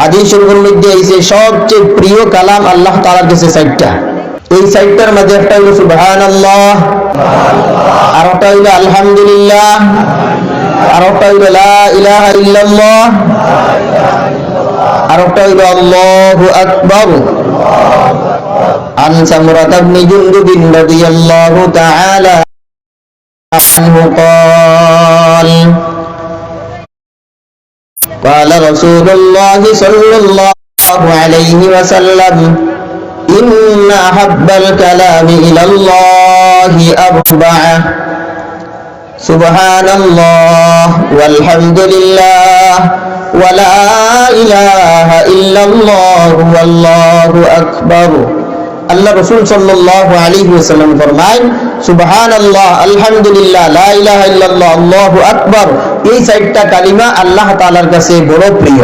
হাদিসের মধ্যে এসে সবচেয়ে প্রিয় কালাম আল্লাহ তাআলার কাছে সাইটটা এই সাইটটার মধ্যে একটা হলো সুবহানাল্লাহ আর একটা হইলো আলহামদুলিল্লাহ আর একটা হইলো লা ইলাহা ইল্লাল্লাহ আর একটা হইলো আল্লাহু আকবার عن سمرة بن جندب رضي الله تعالى عنه قال قال رسول الله صلى الله عليه وسلم إن أحب الكلام إلى الله أربعة. سبحان الله والحمد لله ولا إله إلا الله والله أكبر. আল্লাহ রসুল সাল্লাহ আলী ওসাল্লাম ফরমায় সুবাহান আল্লাহ আলহামদুলিল্লাহ, লা ইলাহা এই সাইডটা কালিমা আল্লাহ তাআলার কাছে বড় প্রিয়